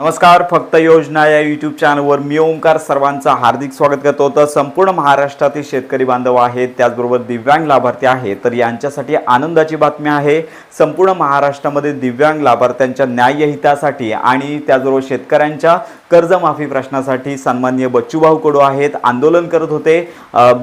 नमस्कार फक्त योजना या यूट्यूब चॅनलवर मी ओंकार सर्वांचं हार्दिक स्वागत करतो. तर संपूर्ण महाराष्ट्रातील शेतकरी बांधव आहेत त्याचबरोबर दिव्यांग लाभार्थी आहेत. तर यांच्यासाठी आनंदाची बातमी आहे संपूर्ण महाराष्ट्रामध्ये दिव्यांग लाभार्थ्यांच्या न्यायहितासाठी आणि त्याचबरोबर शेतकऱ्यांच्या कर्जमाफी प्रश्नासाठी सन्मान्य बच्चूभाऊ कडू आहेत आंदोलन करत होते.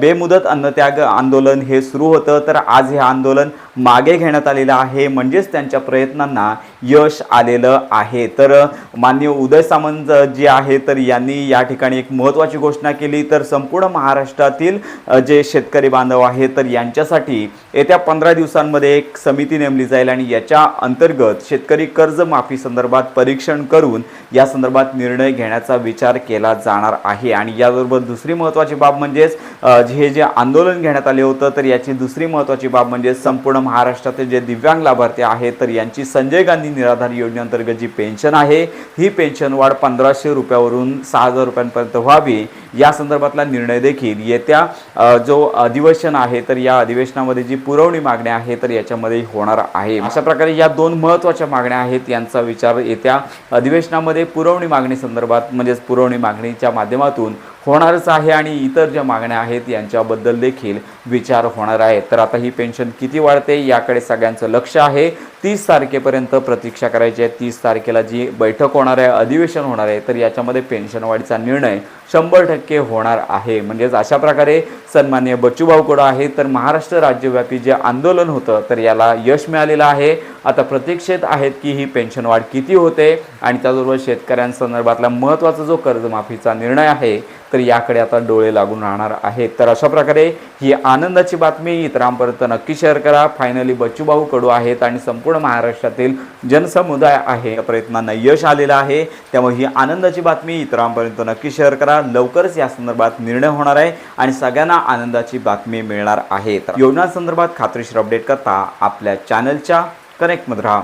बेमुदत अन्नत्याग आंदोलन हे सुरू होतं. तर आज हे आंदोलन मागे घेण्यात आलेलं आहे. म्हणजेच त्यांच्या प्रयत्नांना यश आलेलं आहे. तर माननीय उदय सामंत जे आहे तर यांनी या ठिकाणी एक महत्त्वाची घोषणा केली. तर संपूर्ण महाराष्ट्रातील जे शेतकरी बांधव आहेत तर यांच्यासाठी येत्या पंधरा दिवसांमध्ये एक समिती नेमली जाईल आणि याच्या अंतर्गत शेतकरी कर्जमाफी संदर्भात परीक्षण करून या संदर्भात निर्णय घेण्याचा विचार केला जाणार आहे. आणि याबरोबर दुसरी महत्त्वाची बाब म्हणजेच जे- हे जे आंदोलन घेण्यात आले होतं तर याची दुसरी महत्त्वाची बाब म्हणजे संपूर्ण महाराष्ट्रातील जे दिव्यांग लाभार्थी आहेत तर यांची संजय गांधी निराधार योजनेअंतर्गत जी पेन्शन आहे ही पेन्शन वाढ पंधराशे रुपयावरून सहा हजार रुपयांपर्यंत व्हावी. या संदर्भातला निर्णय देखील येत्या जो अधिवेशन आहे तर या अधिवेशनामध्ये जी पुरवणी मागण्या आहे तर याच्यामध्ये होणार आहे. अशा प्रकारे या दोन महत्त्वाच्या मागण्या आहेत यांचा विचार येत्या अधिवेशनामध्ये पुरवणी मागणी संदर्भात म्हणजेच पुरवणी मागणीच्या माध्यमातून होणारच आहे आणि इतर ज्या मागण्या आहेत यांच्याबद्दल देखील विचार होणार आहे तर आता ही पेन्शन किती वाढते याकडे सगळ्यांचं लक्ष आहे. तीस तारखेपर्यंत प्रतीक्षा करायची आहे. तीस तारखेला जी बैठक होणार आहे अधिवेशन होणार आहे तर याच्यामध्ये पेन्शन वाढीचा निर्णय शंभर टक्के होणार आहे. म्हणजेच अशा प्रकारे सन्मान्य बच्चूभाऊ कडू आहे तर महाराष्ट्र राज्यव्यापी जे आंदोलन होतं तर याला यश मिळालेलं आहे. आता प्रतीक्षेत आहेत की ही पेन्शन वाढ किती होते आणि त्याचबरोबर शेतकऱ्यांसंदर्भातला महत्त्वाचा जो कर्जमाफीचा निर्णय आहे तर याकडे आता डोळे लागून राहणार आहेत. तर अशा प्रकारे ही आनंदाची बातमी इतरांपर्यंत नक्की शेअर करा. फायनली बच्चूभाऊ कडू आहेत आणि संपूर्ण महाराष्ट्रातील जनसमुदाय आहे. या प्रयत्नांना यश आलेलं आहे. त्यामुळे ही आनंदाची बातमी इतरांपर्यंत नक्की शेअर करा. लवकरच या संदर्भात निर्णय होणार आहे आणि सगळ्यांना आनंदाची बातमी मिळणार आहे. तर योजनांसंदर्भात खात्रीशीर अपडेट करता आपल्या चॅनलच्या कनेक्टमध्ये राहा.